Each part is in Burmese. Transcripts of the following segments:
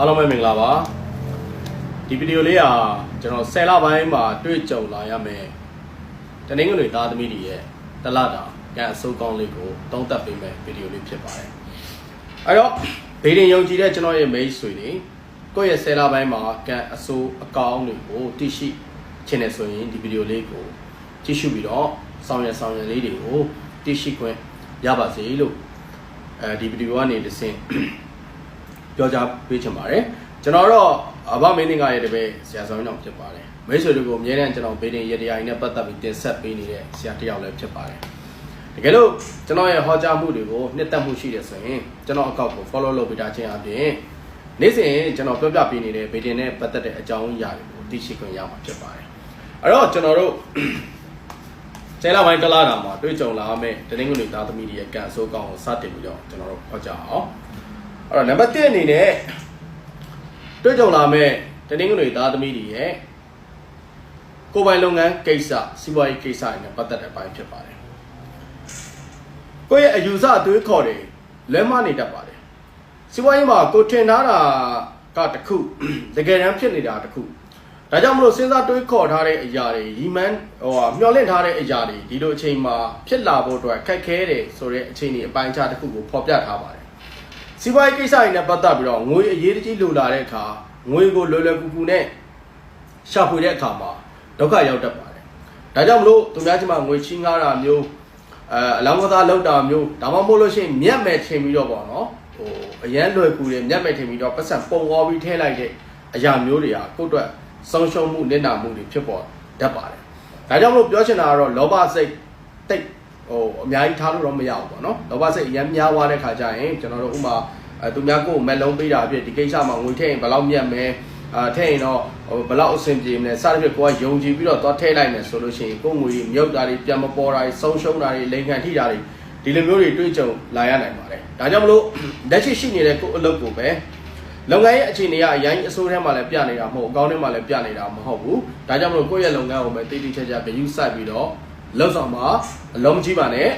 အားလုံးပဲမင်္ဂလာပါဒီဗီဒီယိုလေးကကျွန်တော်10လပိုင်းမှာတွေ့ကြုံလာရမယ်တနင်္ဂနွေသားသမီးတွေရဲ့တလတာကန်အစိုးကောင်းလေးကိုတုံးသက်ပေးမယ်ဗီဒီယိုလေးဖြစ်ပါတယ်အဲ့တော့ဗီဒီယိုယုံကြည်တဲ့ကျွန်တော်ရဲ့ mail ဆွေတွေကိုယ့်ရဲ့10လပိုင်းမှာကန်အစိုးအကောင်းတွေကိုသိရှိချင်တယ်ဆိုရင်ဒီဗီဒီယိုလေးကိုကြည့်ရှုပြီးတော့ဆောင်ရဆောင်ရလေးတွေကိုသိရှိခွင့်ရပါစေလို့အဲဒီဗီဒီယိုကနေတစ်ဆင့် ပြောကြားပေးချင်ပါတယ်ကျွန်တော်တော့အဘမင်းတင်ကရဲ့တပည့်ဆရာဆောင်အောင်ဖြစ်ပါတယ်မိတ်ဆွေတို့ကိုအမြဲတမ်းကျွန်တော်ဘေးတင်ရတရားကြီးနဲ့ပတ်သက်ပြီးတင်ဆက်ပေးနေတဲ့ဆရာတစ်ယောက်လည်းဖြစ်ပါတယ်တကယ်လို့ကျွန်တော်ရဲ့ဟောကြားမှုတွေကိုနှစ်သက်မှုရှိတယ်ဆိုရင်ကျွန်တော်အကောက်ကို follow လုပ်ပေးတာချင်းအပြင်နေ့စဉ်ကျွန်တော်ပြောပြပေးနေတဲ့ဘေးတင်နဲ့ပတ်သက်တဲ့အကြောင်းအရာတွေကိုသိရှိခွင့်ရမှာဖြစ်ပါတယ်အဲ့တော့ကျွန်တော်တို့ကျဲလာပိုင်းတလားတာမှာတွေ့ကြုံလာမယ့်တနင်္ဂနွေသားသမီးတွေရဲ့ကံအစိုးကောင်းကိုစတင်ပြီးတော့ကျွန်တော်တို့ဟောကြားအောင် အဲ့တော့နံပါတ်1အနေနဲ့တွေ့ကြုံလာမယ့်တနင်္ဂနွေသားသမီးတွေရဲ့ကိုယ်ပိုင်လုပ်ငန်းကိစ္စစီးပွားရေးကိစ္စတွေနဲ့ပတ်သက်တဲ့အပိုင်းဖြစ်ပါတယ်ကိုယ့်ရဲ့အယူဆအသွေးခေါ်တွေလွဲမနေတတ်ပါတယ်စီးပွားရေးမှာကိုထင်ထားတာကတစ်ခုတကယ်တမ်းဖြစ်နေတာတစ်ခုဒါကြောင့်မလို့စဉ်းစားတွေးခေါ်ထားတဲ့အရာတွေရီမန်ဟိုဟာမျောလင့်ထားတဲ့အရာတွေဒီလိုအချိန်မှာဖြစ်လာဖို့အတွက်ခက်ခဲတယ်ဆိုတဲ့အချိန်တွေအပိုင်းခြားတစ်ခုကိုဖော်ပြထားပါတယ်။ စီးပွားရေးကိစ္စတွေနဲ့ပတ်သက်ပြီးတော့ငွေအရေးတကြီးလိုလာတဲ့အခါငွေကိုလွယ်လွယ်ကူကူနဲ့ရှာဖွေတဲ့အခါမှာဒုက္ခရောက်တတ်ပါတယ်။ဒါကြောင့်မလို့သူများချင်းမှာငွေချင်းကားတာမျိုးအဲအလောင်းကစားလောက်တာမျိုးဒါမှမဟုတ်လို့ရှိရင်မြက်မဲ့ထင်ပြီးတော့ပေါ့နော်ဟိုအရန်လွယ်ကူတယ်မြက်မဲ့ထင်ပြီးတော့ပတ်စံပုံဝေါ်ပြီးထဲလိုက်တဲ့အရာမျိုးတွေကကိုယ့်အတွက်ဆုံးရှုံးမှုနစ်နာမှုတွေဖြစ်ပေါ်တတ်ပါတယ်။ဒါကြောင့်မလို့ပြောချင်တာကတော့လောဘစိတ်တိတ် ဟိုအများကြီးထားလို့တော့မရဘူးပေါ့နော်။လောဘစိတ်အရန်များသွားတဲ့ခါကျရင်ကျွန်တော်တို့ဥမာအဲသူများကိုယ်မက်လုံးပေးတာဖြစ်ဒီကိစ္စမှာငွေထည့်ရင်ဘယ်လောက်မြတ်မယ်အာထည့်ရင်တော့ဟိုဘယ်လောက်အဆင်ပြေမလဲစသဖြင့်ကိုကယုံကြည်ပြီးတော့သွားထည့်လိုက်မယ်ဆိုလို့ရှိရင်ကိုယ်ငွေတွေမြုပ်တာတွေပြန်မပေါ်တာတွေဆုံးရှုံးတာတွေလိန်ခံထိတာတွေဒီလိုမျိုးတွေတွေ့ကြုံလာရနိုင်ပါတယ်။ဒါကြောင့်မလို့လက်ရှိရှိနေတဲ့ကိုယ်အလုပ်ကိုပဲလုပ်ငန်းရဲ့အခြေအနေကအရင်အစိုးရမှာလည်းပြနေတာမဟုတ်အကောင့်ထဲမှာလည်းပြနေတာမဟုတ်ဘူးဒါကြောင့်မလို့ကိုယ့်ရဲ့လုပ်ငန်းကိုပဲတိတိကျကျဂရုစိုက်ပြီးတော့ လုပ်ဆောင်မှာအလုံးမကြီးပါနဲ့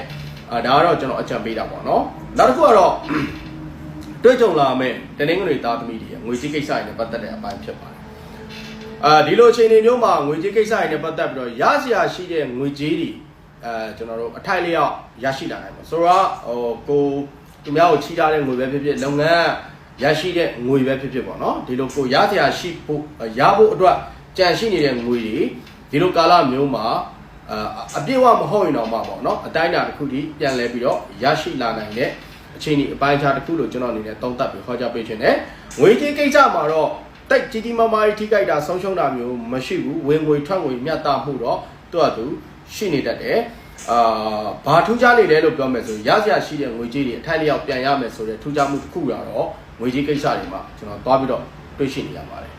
အာဒါကတော့ကျွန်တော်အကြံပေးတာပေါ့နော်နောက်တစ်ခုကတော့တွေ့ကြုံလာမယ့်တနင်္ဂနွေသားသမီးတွေငွေကြေးကိစ္စတွေနဲ့ပတ်သက်တဲ့အပိုင်းဖြစ်ပါတယ်အာဒီလိုအခြေအနေမျိုးမှာငွေကြေးကိစ္စတွေနဲ့ပတ်သက်ပြီးတော့ရစရာရှိတဲ့ငွေကြေးတွေအဲကျွန်တော်တို့အထိုက်လျောက်ရရှိလာနိုင်ပါဆိုတော့ဟိုကိုသူများကိုချီးထားတဲ့ငွေပဲဖြစ်ဖြစ်လုပ်ငန်းရရှိတဲ့ငွေပဲဖြစ်ဖြစ်ပေါ့နော်ဒီလိုကိုရစရာရှိဖို့ရဖို့အတွက်ကြံရှိနေတဲ့ငွေတွေဒီလိုကာလမျိုးမှာ အာအပြည့်အဝမဟုတ်ရင်တော့မှပေါ့နော်အတိုင်းအတာတစ်ခုတည်းပြန်လဲပြီးတော့ရရှိလာနိုင်တဲ့အခြေအနေအပိုင်းခြားတစ်ခုလို့ကျွန်တော်အနေနဲ့သုံးသပ်ပြီးဟောကြားပေးခြင်းနဲ့ငွေကြေးကိစ္စမှာတော့တိုက်ကြီးကြီးမားမားကြီးထိခိုက်တာဆုံးရှုံးတာမျိုးမရှိဘူးဝင်ငွေထွက်ငွေမျှတမှုတော့သူ့အတူရှိနေတတ်တယ်အာဘာထူးခြားနေလဲလို့ပြောမယ်ဆိုရစရာရှိတဲ့ငွေကြေးတွေအထိုက်လျောက်ပြန်ရမယ်ဆိုတဲ့ထူးခြားမှုတစ်ခုကတော့ငွေကြေးကိစ္စတွေမှာကျွန်တော်သွားပြီးတော့တွေ့ရှိနေရပါတယ်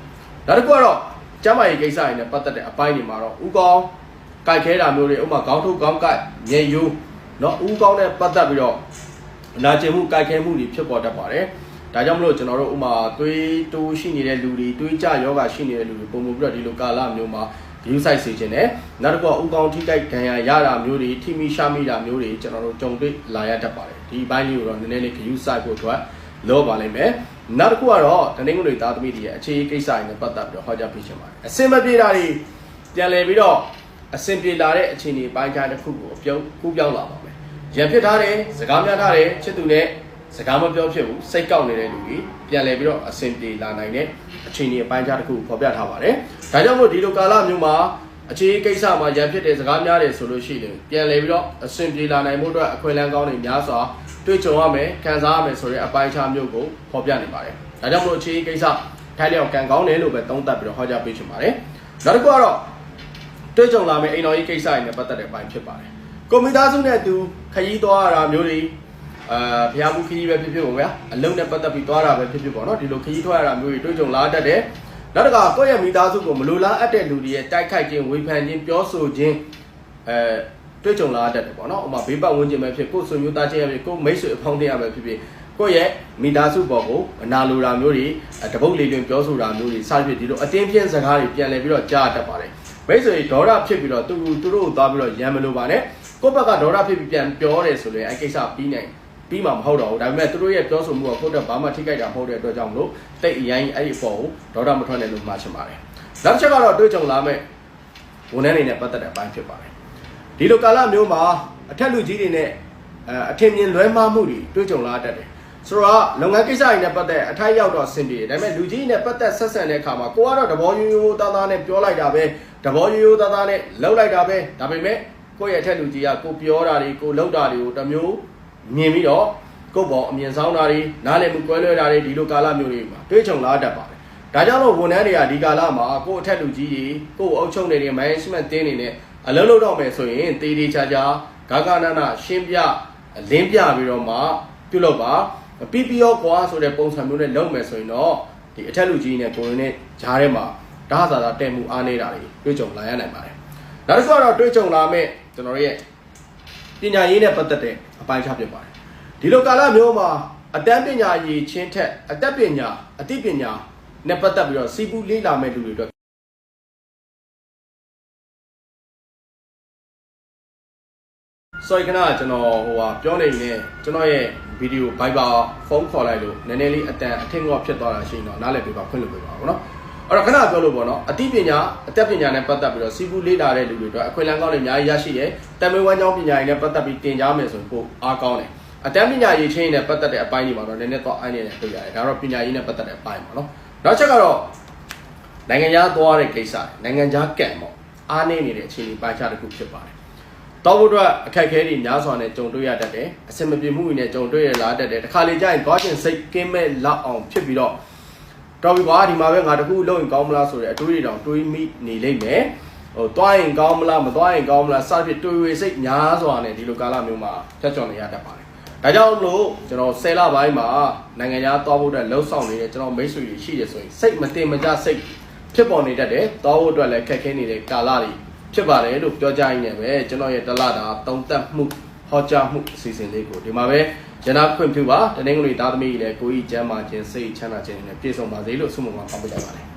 နောက်တစ်ခုကတော့ကျမ်းမာရေးကိစ္စတွေနဲ့ပတ်သက်တဲ့အပိုင်းတွေမှာတော့ဥကောင်း ကြိုက်ခဲတာမျိုးတွေဥပမာခေါင်းထုတ်ခေါင်းကိုက်မြေယိုးเนาะဥကောင်းနဲ့ပတ်သက်ပြီးတော့နာကျင်မှုကြိုက်ခဲမှုတွေဖြစ်ပေါ်တတ်ပါတယ်ဒါကြောင့်မလို့ကျွန်တော်တို့ဥမာသွေးတိုးရှိနေတဲ့လူတွေသွေးကြယောဂရှိနေတဲ့လူတွေပုံမှုပြီးတော့ဒီလိုကာလမျိုးမှာ view site စီခြင်းနဲ့နောက်တစ်ခုကဥကောင်းထိတိုက်ဒဏ်ရာရတာမျိုးတွေထိမိရှာမိတာမျိုးတွေကျွန်တော်တို့ကြုံတွေ့လာရတတ်ပါတယ်ဒီဘိုင်းလေးကိုတော့နည်းနည်းလေး view site ဖို့အတွက်လောပါလိမ့်မယ်နောက်တစ်ခုကတော့တနင်္ဂနွေသားသမီးတွေရဲ့အခြေအကိစ္စတွေနဲ့ပတ်သက်ပြီးတော့ဟောကြားပေးချင်ပါတယ်အစင်မပြေတာတွေပြန်လည်ပြီးတော့ အစင်ပြေလာတဲ့အခြေအနေပိုင်းခြားတစ်ခုကိုပြုံးကူးပြောင်းလာပါမယ်ရံဖြစ်ထားတယ်စကားများထားတယ်ချစ်သူနဲ့စကားမပြောဖြစ်ဘူးစိတ်ကောက်နေတဲ့လူတွေပြန်လည်ပြီးတော့အစင်ပြေလာနိုင်တဲ့အခြေအနေအပိုင်းခြားတစ်ခုကိုဖော်ပြထားပါတယ်ဒါကြောင့်မို့ဒီလိုကာလမျိုးမှာအခြေကိစ္စမှာရံဖြစ်တဲ့စကားများတယ်ဆိုလို့ရှိရင်ပြန်လည်ပြီးတော့အစင်ပြေလာနိုင်မှုအတွက်အခွင့်အလမ်းကောင်းတွေများစွာတွေ့ကြုံရမယ်ခံစားရမယ်ဆိုတဲ့အပိုင်းခြားမျိုးကိုဖော်ပြနေပါတယ်ဒါကြောင့်မို့အခြေကိစ္စထိုက်လျောက်ကံကောင်းတယ်လို့ပဲသုံးသပ်ပြီးတော့ဟောကြားပေးချင်ပါတယ်နောက်တစ်ခုကတော့ တွေ့ကြုံလာမယ့်အိမ်တော်ကြီးကိစ္စတွေနဲ့ပတ်သက်တဲ့အပိုင်းဖြစ်ပါတယ်ကွန်ပျူတာစုနဲ့သူခရီးသွားရတာမျိုးတွေအာဖျားမှုခရီးပဲဖြစ်ဖြစ်ပေါ့ဗျာအလုံးနဲ့ပတ်သက်ပြီးသွားတာပဲဖြစ်ဖြစ်ပေါ့နော်ဒီလိုခရီးထွက်ရတာမျိုးတွေတွေ့ကြုံလာတတ်တယ်နောက်တစ်ခါကိုယ့်ရဲ့မိသားစုကိုမလိုလားအပ်တဲ့လူတွေရဲ့တိုက်ခိုက်ခြင်းဝေဖန်ခြင်းပြောဆိုခြင်းအဲတွေ့ကြုံလာတတ်တယ်ပေါ့နော်ဥပမာဘေးပတ်ဝန်းကျင်ပဲဖြစ်ကိုယ်ဆွေမျိုးသားချင်းရဖြစ်ကိုယ်မိတ်ဆွေအဖောင်းတရားပဲဖြစ်ဖြစ်ကိုယ့်ရဲ့မိသားစုပေါ်ကိုအနာလိုတာမျိုးတွေတပုတ်လေးတွင်ပြောဆိုတာမျိုးတွေစသဖြင့်ဒီလိုအတင်းပြင်းစကားတွေပြန်လည်ပြီးတော့ကြားတတ်ပါတယ် မိတ်ဆွေဒေါရဖြစ်ပြီးတော့သူသူတို့ကိုသွားပြီးတော့ရံမလို့ပါနဲ့ကိုယ့်ဘက်ကဒေါရဖြစ်ပြီးပြန်ပြောတယ်ဆိုရင်အဲကိစ္စပြီးနိုင်ပြီးမှမဟုတ်တော့ဘူးဒါပေမဲ့သူတို့ရဲ့ပြောဆိုမှုကကိုယ့်အတွက်ဘာမှထိခိုက်တာမဟုတ်တဲ့အတွက်ကြောင့်မလို့တိတ်အရင်အဲ့ဒီအပေါ်ကိုဒေါတာမထွက်နဲ့လို့မှာချင်ပါတယ်နောက်တစ်ချက်ကတော့တွေးကြုံလာမဲ့ဝန်ထမ်းတွေနဲ့ပတ်သက်တဲ့အပိုင်းဖြစ်ပါတယ်ဒီလိုကာလမျိုးမှာအထက်လူကြီးတွေနဲ့အဲအထင်မြင်လွဲမှားမှုတွေတွေးကြုံလာတတ်တယ် ဆိုတော့လုပ်ငန်းကိစ္စတွေနဲ့ပတ်သက်အထိုက်ရောက်တော့ဆင်ပြေတယ်ဒါပေမဲ့လူကြီးနဲ့ပတ်သက်ဆက်ဆံတဲ့အခါမှာကိုကတော့တဘောရိုးရိုးသားသားနဲ့ပြောလိုက်တာပဲတဘောရိုးရိုးသားသားနဲ့လှုပ်လိုက်တာပဲဒါပေမဲ့ကိုယ့်ရဲ့အထက်လူကြီးကကိုပြောတာတွေကိုလှုပ်တာတွေကိုတစ်မျိုးမြင်ပြီးတော့ကိုယ့်ဘောအမြင်ဆောင်တာတွေနားလည်မှုကွဲလွဲတာတွေဒီလိုကာလမျိုးတွေမှာတွေးကြုံလာတတ်ပါတယ်ဒါကြောင့်လို့ဝန်ထမ်းတွေကဒီကာလမှာကိုယ့်အထက်လူကြီးတွေကိုယ့်အုပ်ချုပ်နေတဲ့ management တင်းနေနဲ့အလုပ်လုပ်တော့မယ်ဆိုရင်တေးသေးချာချာဂါဂနာနာရှင်းပြလင်းပြပြီးတော့မှပြုလုပ် ပါ PPO ကွာဆိုတဲ့ပုံစံမျိုးနဲ့လုပ်မယ်ဆိုရင်တော့ဒီအထက်လူကြီးနဲ့ကိုရင်နဲ့ဂျားထဲမှာဓာတ်စာသာတဲ့မှုအားနေတာတွေတွေ့ကြုံလာရနိုင်ပါတယ်။နောက်တစ်ခုကတော့တွေ့ကြုံလာမဲ့ကျွန်တော်တို့ရဲ့ပညာရေးနဲ့ပတ်သက်တဲ့အပိုင်းခြားဖြစ်ပါတယ်။ဒီလိုကာလမျိုးမှာအတန်းပညာရေးချင်းထက်အတတ်ပညာအသိပညာနဲ့ပတ်သက်ပြီးတော့စီပူလေးလာမဲ့လူတွေအတွက် ဆိုရခဏကျွန်တော်ဟိုဟာပြောနေနေကျွန်တော်ရဲ့ဗီဒီယို Viber ဖုန်းခေါ်လိုက်လို့နည်းနည်းလေးအတန်အထင်ကောဖြစ်သွားတာရှိရင်တော့နားလည်ပေးပါခွင့်လုပ်ပေးပါဘောနော်အဲ့တော့ခဏပြောလို့ပေါ့နော်အသိပညာအတတ်ပညာနဲ့ပတ်သက်ပြီးတော့စီပူလေးလာတဲ့လူတွေအတွက်အခွင့်အလမ်းကောင်းတွေအများကြီးရရှိတယ်တမန်ဝမ်းကြောင်းပညာရေးနဲ့ပတ်သက်ပြီးတင်ကြားမယ်ဆိုရင်ပိုအားကောင်းတယ်အတတ်ပညာရေးချင်းနဲ့ပတ်သက်တဲ့အပိုင်းတွေမှာတော့နည်းနည်းတော့အိုင်းနေတယ်တွေ့ရတယ်ဒါတော့ပညာရေးနဲ့ပတ်သက်တဲ့အပိုင်းပါနော်နောက်ချက်ကတော့နိုင်ငံခြားသွားတဲ့ကိစ္စနိုင်ငံခြားကံပေါ့အားနေနေတဲ့အခြေအနေပိုင်းခြားတစ်ခုဖြစ်ပါတယ် တောဖို့အတွက်အခက်အခဲတွေများစွာနဲ့ကြုံတွေ့ရတတ်တယ်အဆင်မပြေမှုတွေနဲ့ကြုံတွေ့ရလာတတ်တယ်တခါလေကြာရင်သွားခြင်းစိတ်ကင်းမဲ့လောက်အောင်ဖြစ်ပြီးတော့တော်ပြီကွာဒီမှာပဲငါတခုလုပ်ရင်ကောင်းမလားဆိုတဲ့အတွေးတွေတောင်တွေးမိနေလိမ့်မယ်ဟိုသွားရင်ကောင်းမလားမသွားရင်ကောင်းမလားစသဖြင့်တွေးဝေစိတ်များစွာနဲ့ဒီလိုကာလမျိုးမှာဖြတ်ကျော်နေရတတ်ပါတယ်ဒါကြောင့်မလို့ကျွန်တော်10လပိုင်းမှာနိုင်ငံခြားသွားဖို့အတွက်လှုပ်ဆောင်နေတဲ့ကျွန်တော်မိတ်ဆွေတွေရှိတယ်ဆိုရင်စိတ်မတင်မကြစိတ်ဖြစ်ပေါ်နေတတ်တယ်သွားဖို့အတွက်လည်းခက်ခဲနေတဲ့ကာလတွေ ဖြစ်ပါတယ်လို့ပြောကြရင်းနဲ့ပဲကျွန်တော်ရဲ့တလတာတုံးတက်မှုဟောကြားမှုအစီအစဉ်လေးကိုဒီမှာပဲရနာခွင့်ပြုပါတနင်္ဂနွေသားသမီးကြီးလည်းကိုကြီးကျမ်းမာခြင်းစိတ်ချမ်းသာခြင်းနဲ့ပြည့်စုံပါစေလို့ဆုမွန်မှာပေါင်းပေးကြပါတယ်